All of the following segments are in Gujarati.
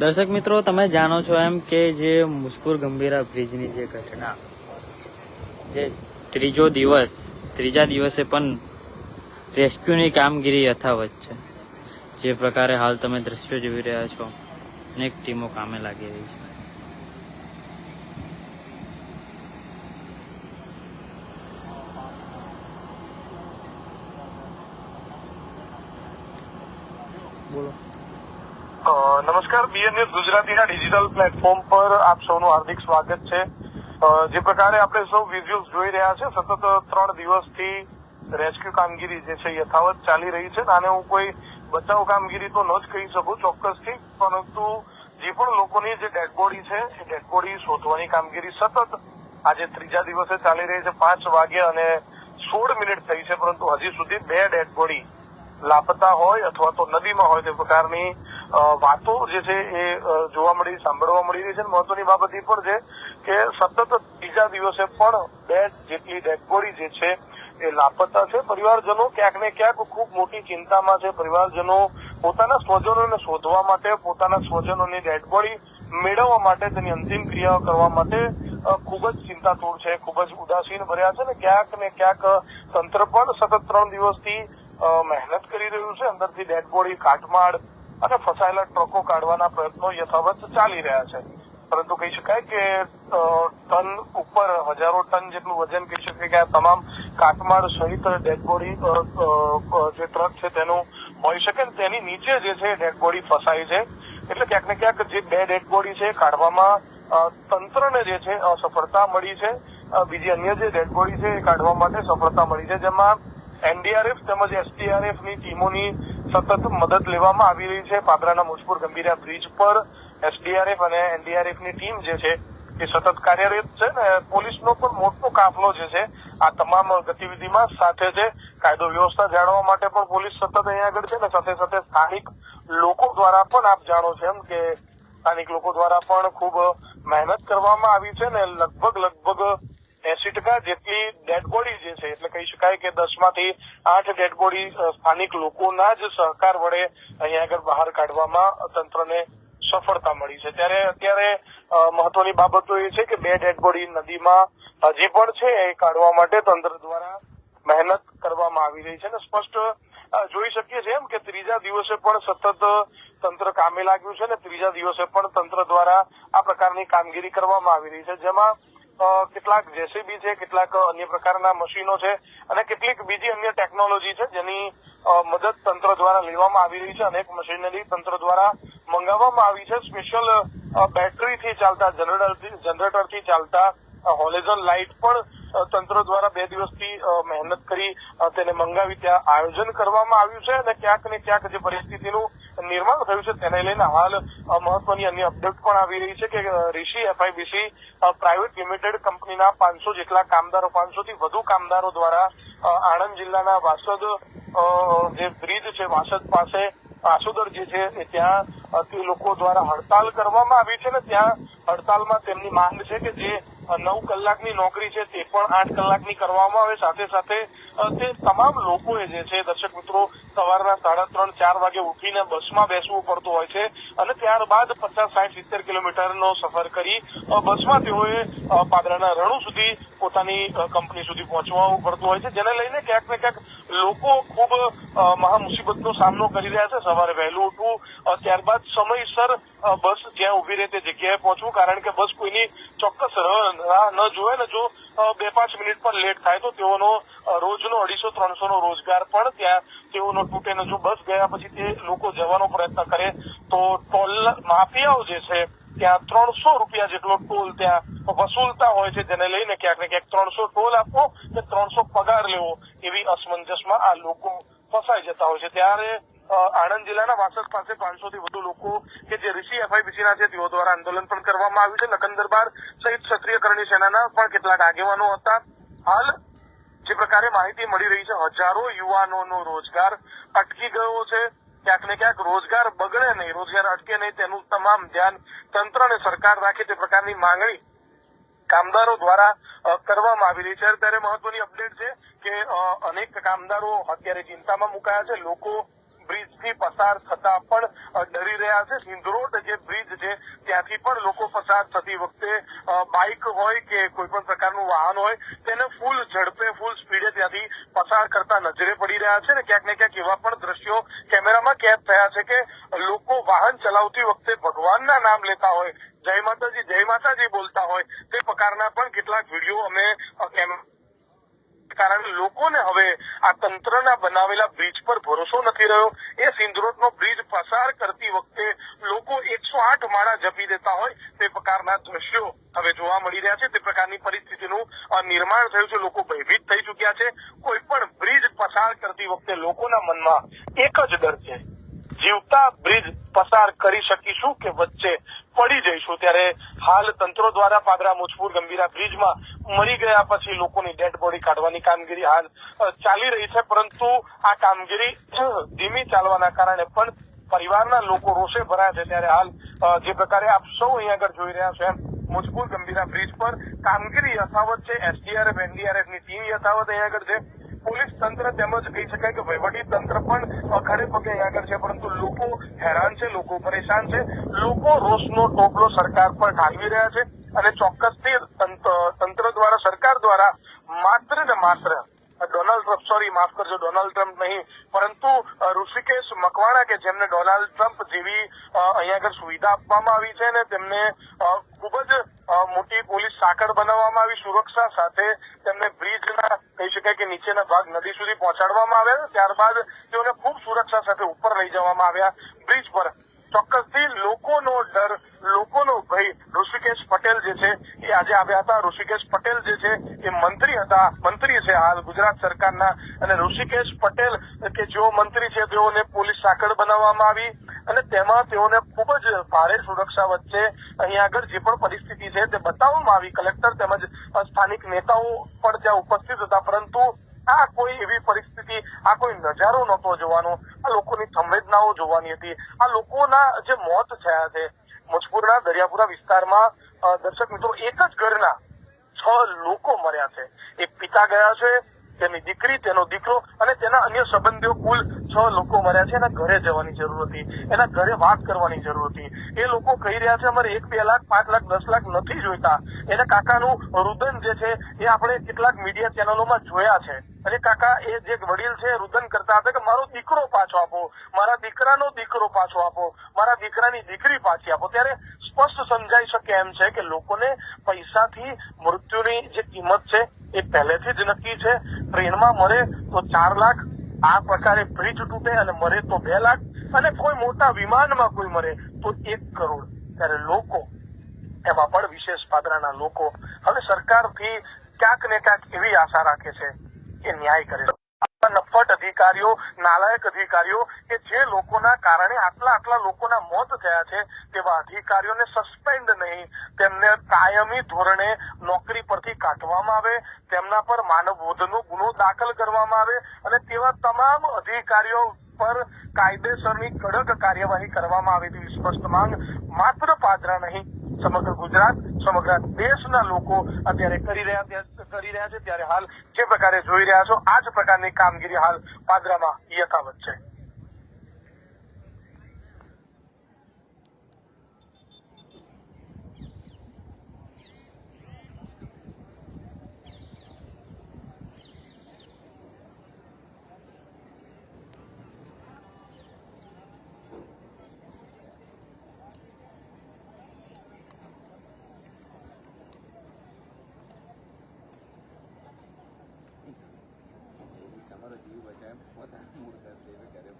દર્શક મિત્રો, તમે જાણો છો એમ કે જે મુસ્કુર ગંભીરા બ્રિજની જે ઘટના, જે ત્રીજો દિવસ, ત્રીજા દિવસે પણ રેસ્ક્યુની કામગીરી યથાવત છે. જે પ્રકારે હાલ તમે દ્રશ્યો જોઈ રહ્યા છો, અનેક ટીમો કામે લાગી રહી છે. બોલો. નમસ્કાર, બીએન ન્યૂઝ ગુજરાતીના ડિજિટલ પ્લેટફોર્મ પર આપ સૌનું હાર્દિક સ્વાગત છે. જે પ્રકારે આપણે સૌ વિઝ્યુઅલ્સ જોઈ રહ્યા છે, સતત ત્રણ દિવસથી રેસ્ક્યુ કામગીરી જે છે યથાવત ચાલી રહી છે આને હું કોઈ બચાવ કામગીરી તો ન જ કહી શકું ચોક્કસથી, પરંતુ જે પણ લોકોની જે ડેડ બોડી છે, એ ડેડ શોધવાની કામગીરી સતત આજે ત્રીજા દિવસે ચાલી રહી છે, પાંચ વાગે અને સોળ મિનિટ થઈ છે, પરંતુ હજી સુધી બે ડેડ બોડી લાપતા હોય અથવા તો નદીમાં હોય તે પ્રકારની વાતો જે છે એ જોવા મળી, સાંભળવા મળી રહી છે. મહત્વની બાબત એ પણ છે કે સતત બીજા દિવસે પણ બે જેટલી ડેડબોડી જે છે એ લાપતા છે. પરિવારજનો ક્યાંક ને ક્યાંક ખૂબ મોટી ચિંતામાં છે. પરિવારજનો પોતાના સ્વજનોને શોધવા માટે, પોતાના સ્વજનોની ડેડબોડી મેળવવા માટે, તેની અંતિમ ક્રિયાઓ કરવા માટે ખૂબ જ ચિંતાતુર છે, ખૂબ જ ઉદાસીન ભર્યા છે. ને ક્યાંક ને ક્યાંક તંત્ર પણ સતત ત્રણ દિવસથી મહેનત કરી રહ્યું છે. અંદરથી ડેડબોડી કાટમાળ અને ફસાયેલા ટ્રકો કાઢવાના પ્રયત્નો યથાવત ચાલી રહ્યા છે. પરંતુ કહી શકાય કે ટન ઉપર હજારો ટન જેટલું વજન કહી શકાય કે આ તમામ કાટમાળ સહિત ડેડ બોડી અ, અ, અ, જે ટ્રક છે તેનું હોઈ શકે તેની નીચે જે છે ડેડબોડી ફસાઈ છે. એટલે ક્યાંક ને ક્યાંક જે બે ડેડબોડી છે કાઢવામાં તંત્રને જે છે સફળતા મળી છે. બીજી અન્ય જે ડેડબોડી છે એ કાઢવા માટે સફળતા મળી છે. જેમાં એનડીઆરએફ તેમજ એસડીઆરએફની ટીમોની સતત મદદ લેવામાં આવી રહી છે. પાદરાના મુજપુર ગંભીરા બ્રિજ પર એસડીઆરએફ અને એનડીઆરએફની ટીમ જે છે, એ સતત કાર્યરત છે ને પોલીસનો પણ મોટો કાફલો જે છે, આ તમામ ગતિવિધિમાં સાથે છે. કાયદો વ્યવસ્થા જાળવવા માટે પણ પોલીસ સતત અહીંયા આગળ છે ને સાથે સાથે સ્થાનિક લોકો દ્વારા પણ આપ જાણો છો એમ કે સ્થાનિક લોકો દ્વારા પણ ખૂબ મહેનત કરવામાં આવી છે ને લગભગ લગભગ એસી ટકા જેટલી ડેડ જે છે, એટલે કહી શકાય કે દસમાંથી આઠ ડેડ સ્થાનિક લોકોના જ સહકાર વડે અહીંયા આગળ બહાર કાઢવામાં તંત્રને સફળતા મળી છે. ત્યારે અત્યારે મહત્વની બાબતો એ છે કે બે ડેડ નદીમાં હજી પણ છે એ કાઢવા માટે તંત્ર દ્વારા મહેનત કરવામાં આવી રહી છે. અને સ્પષ્ટ જોઈ શકીએ છીએ એમ કે ત્રીજા દિવસે પણ સતત તંત્ર કામે લાગ્યું છે અને ત્રીજા દિવસે પણ તંત્ર દ્વારા આ પ્રકારની કામગીરી કરવામાં આવી રહી છે. જેમાં કેટલાક જેસીબી છે, કેટલાક અન્ય પ્રકારના મશીનો છે અને કેટલીક બીજી અન્ય ટેકનોલોજી છે, જેની મદદ તંત્ર દ્વારા લેવામાં આવી રહી છે અનેક મશીનરી તંત્ર દ્વારા મંગાવવામાં આવી છે. સ્પેશિયલ બેટરીથી ચાલતા, જનરેટરથી જનરેટરથી ચાલતા હોલેઝન લાઇટ પણ તંત્ર દ્વારા બે દિવસથી મહેનત કરી તેને મંગાવી ત્યાં આયોજન કરવામાં આવ્યું છે અને ક્યાંક ને ક્યાંક જે પરિસ્થિતિનું નિર્માણ થયું છે તેને લઈને હાલ મહત્વની અન્ય અપડેટ પણ આવી રહી છે કે ઋષિ એફઆઈબીસી પ્રાઇવેટ લિમિટેડ કંપનીના પાંચસો જેટલા કામદારો પાંચસો થી વધુ કામદારો દ્વારા આણંદ જિલ્લાના વાસદ જે બ્રિજ છે, વાસદ પાસે, આસુદર જે છે ત્યાં તે લોકો દ્વારા હડતાલ કરવામાં આવી છે ને ત્યાં હડતાલમાં તેમની માંગ છે કે જે નવ કલાકની નોકરી છે તે પણ આઠ કલાકની કરવામાં આવે. સાથે સાથે તે તમામ લોકોએ જે છે, દર્શક મિત્રો, સવારના સાડા ત્રણ, ચાર વાગે ઉઠીને બસમાં બેસવું પડતું હોય છે અને ત્યારબાદ પચાસ, સાઠ, સિત્તેર કિલોમીટરનો સફર કરી બસમાં તેઓએ પાદરાના રણુ સુધી પોતાની કંપની સુધી પહોંચવું પડતું હોય છે. જેને લઈને ક્યાંક ને ક્યાંક લોકો ખૂબ મહા મુસીબતનો સામનો કરી રહ્યા છે. સવારે વહેલું ઉઠવું ત્યારબાદ સમયસર બસ જ્યાં ઊભી રહે તે જગ્યાએ પહોંચવું, કારણ કે બસ કોઈની ચોક્કસ ન જોવે ને જો બે પાંચ મિનિટ પણ લેટ થાય તો તેઓનો રોજનો અઢીસો ત્રણસો નો રોજગાર પણ ત્યાં તેઓનો તૂટે ને જો બસ ગયા પછી તે લોકો જવાનો પ્રયત્ન કરે, તો ટોલ માફિયાઓ જે છે, ત્યાં ત્રણસો રૂપિયા જેટલો ટોલ ત્યાં વસૂલતા હોય છે, જેને લઈને ક્યાંક ને ક્યાંક ત્રણસો ટોલ આપવો કે ત્રણસો પગાર લેવો, એવી અસમંજસમાં આ લોકો ફસાઈ જતા હોય છે. ત્યારે આણંદ જિલ્લાના વાસદ પાસે પાંચસો થી વધુ લોકો કે જે ઋષિ એફઆઈબીસી છે, તેઓ દ્વારા આંદોલન પણ કરવામાં આવ્યું છે. લખન દરબાર સહિત ક્ષત્રિય સેનાના પણ કેટલાક આગેવાનો હતા. હાલ જે પ્રકારે માહિતી મળી રહી છે, હજારો યુવાનોનો રોજગાર અટકી ગયો છે. ક્યાંક ને ક્યાંક રોજગાર બગડે નહીં, રોજગાર અટકે નહીં, તેનું તમામ ધ્યાન તંત્ર અને સરકાર રાખે તે પ્રકારની માંગણી કામદારો દ્વારા કરવામાં આવી રહી છે. ત્યારે મહત્વની અપડેટ છે કે અનેક કામદારો અત્યારે ચિંતામાં મુકાયા છે. લોકો બ્રિજથી પસાર થતા પણ ડરી રહ્યા છે. સિંધરોડ જે બ્રિજ છે ત્યાંથી પણ લોકો પસાર થતી વખતે બાઇક હોય કે કોઈ પણ પ્રકારનું વાહન હોય તેને ફૂલ ઝડપે ફૂલ સ્પીડે ત્યાંથી પસાર કરતા નજરે પડી રહ્યા છે ને ક્યાંક ને ક્યાંક એવા પણ દ્રશ્યો કેમેરામાં કેદ થયા છે કે લોકો વાહન ચલાવતી વખતે ભગવાનના નામ લેતા હોય. જય માતાજી જય માતાજી બોલતા હોય. તે પ્રકારના પણ કેટલાક વીડિયો અમે અ, કેમ- કારણે લોકોને હવે આ તંત્રના બનાવેલા બ્રિજ પર ભરોસો નથી રહ્યો. એ સિંધરોડનો બ્રિજ પસાર કરતી વખતે લોકો એકસો આઠ માળા જપી દેતા હોય તે પ્રકારના દ્રશ્યો હવે જોવા મળી રહ્યા છે. તે પ્રકારની પરિસ્થિતિનું નિર્માણ થયું છે. લોકો ભયભીત થઈ ચુક્યા છે. કોઈ પણ બ્રિજ પસાર કરતી વખતે લોકોના મનમાં એક જ ડર છે. જીવતા બ્રિજ પસાર કરી શકીશું કે વચ્ચે પડી જઈશું? ત્યારે હાલ તંત્રો દ્વારા પાદરા મુજપુર ગંભીરા બ્રિજમાં મરી ગયા પછી લોકોની ડેડ બોડી કાઢવાની કામગીરી હાલ ચાલી રહી છે. પરંતુ આ કામગીરી ધીમી ચાલવાના કારણે પણ પરિવારના લોકો રોષે ભરાયા છે. ત્યારે હાલ જે પ્રકારે આપ સૌ અહીંયા આગળ જોઈ રહ્યા છો એમ મુજપુર ગંભીરા બ્રિજ પર કામગીરી યથાવત છે. એસડીઆરએફની ટીમ યથાવત અહીંયા આગળ છે. પોલીસ તંત્ર તેમજ કહી શકાય કે વહીવટી તંત્ર પણ ખડે પગે આગળ છે, પરંતુ લોકો હેરાન છે, લોકો પરેશાન છે. લોકો રોષનો ટોપલો સરકાર પર ઢાલવી રહ્યા છે અને ચોક્કસથી તંત્ર દ્વારા, સરકાર દ્વારા માત્ર ને માત્ર ડોનાલ્ડ ટ્રમ્પ, સોરી, માફ કરજો, ડોનાલ્ડ ટ્રમ્પ નહીં, પરંતુ ઋષિકેશ મકવાણા કે જેમને ડોનાલ્ડ ટ્રમ્પ જેવી અહીંયા આગળ સુવિધા આપવામાં આવી છે ને તેમને ખૂબ જ મોટી પોલીસ સાંકળ બનાવવામાં આવી, સુરક્ષા સાથે તેમને બ્રિજના કહી શકાય કે નીચેના ભાગ નદી સુધી પહોંચાડવામાં આવ્યા ત્યારબાદ તેઓને ખૂબ સુરક્ષા સાથે ઉપર લઈ જવામાં આવ્યા. બ્રિજ પર ચોક્કસથી લોકોનો ડર, લોકોનો ભય. ઋષિકેશ પટેલ જે છે એ આજે આવ્યા હતા. ઋષિકેશ પટેલ જે છે એ મંત્રી હતા. મંત્રી છે હાલ ગુજરાત સરકારના. અને ઋષિકેશ પટેલ કે જેઓ મંત્રી છે, તેઓને પોલીસ સાંકળ બનાવવામાં આવી. અને તેમાં તેઓને ખૂબ જ ભારે સુરક્ષા વચ્ચે અહીંયા આગળ જે પણ પરિસ્થિતિ છે તે બતાવવામાં આવી. કલેક્ટર તેમજ સ્થાનિક નેતાઓ પણ ત્યાં ઉપસ્થિત હતા. પરંતુ આ કોઈ એવી પરિસ્થિતિ, આ કોઈ નજારો નહોતો જોવાનો. આ લોકોની સંવેદનાઓ જોવાની હતી. આ લોકોના જે મોત થયા છે મુજપુરના દરિયાપુરા વિસ્તારમાં દર્શક મિત્રો, એક જ ઘરના છ લોકો મર્યા છે. એક પિતા ગયા છે તેની દીકરી, તેનો દીકરો અને તેના અન્ય સંબંધીઓ કુલ છ લોકો મર્યા છે. એના ઘરે જવાની જરૂર હતી. એના ઘરે વાત કરવાની જરૂર હતી. એ લોકો કહી રહ્યા છે, અમારે એક, બે લાખ, પાંચ લાખ, દસ લાખ નથી જોઈતા. એના કાકાનું રુદન જે છે, એ આપણે કેટલાક મીડિયા ચેનલોમાં જોયા છે. અને કાકા, એ જે વડીલ છે રુદન કરતા હતા કે મારો દીકરો પાછો આપો, મારા દીકરાનો દીકરો પાછો આપો, મારા દીકરાની દીકરી પાછી આપો. ત્યારે સ્પષ્ટ સમજાઈ શકે એમ છે કે લોકોને પૈસાથી મૃત્યુની જે કિંમત છે એ પહેલેથી જ નક્કી છે. ટ્રેનમાં મરે તો ચાર લાખ, આ પ્રકારે બ્રિજ તૂટે અને મરે તો બે લાખ, અને કોઈ મોટા વિમાનમાં કોઈ મરે તો એક કરોડ. ત્યારે લોકો, એમાં પણ વિશેષ પાત્રના લોકો, હવે સરકારથી ક્યાંક ને ક્યાંક એવી આશા રાખે છે કે ન્યાય કરે નફટ અધિકારીઓ, નાલાયક અધિકારીઓ કે જે લોકોના કારણે આટલા આટલા લોકોના મોત થયા છે, તેવા અધિકારીઓને સસ્પેન્ડ નહીં. તેમને કાયમી ધોરણે નોકરી પરથી કાઢવામાં આવે, તેમના પર માનવબોધનો ગુનો દાખલ કરવામાં આવે અને તેવા તમામ અધિકારીઓ પર કાયદેસરની કડક કાર્યવાહી કરવામાં આવે તેવી સ્પષ્ટ માંગ માત્ર પાદરા નહીં. સમગ્ર ગુજરાત, સમગ્ર દેશના લોકો અત્યારે કરી રહ્યા કરી રહ્યા છે, ત્યારે હાલ જે પ્રકારે જોઈ રહ્યા છો, આ જ પ્રકારની કામગીરી હાલ પાદરામાં યથાવત છે તમારો જીવ બચાવે પોતાનું મૂળ કર્તવ્ય કરે પૂછ્યું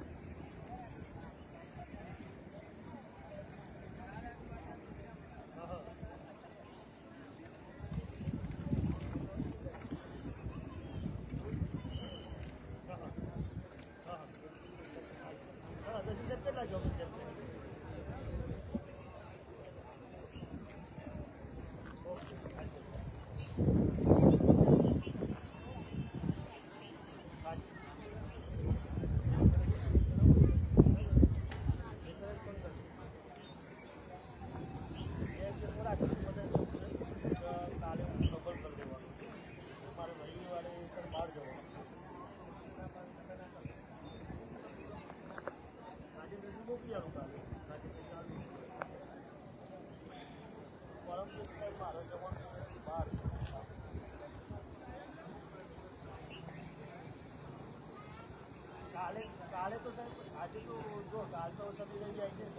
કાલે તો સર આજે તો જો કાલ તો રહી જાય છે.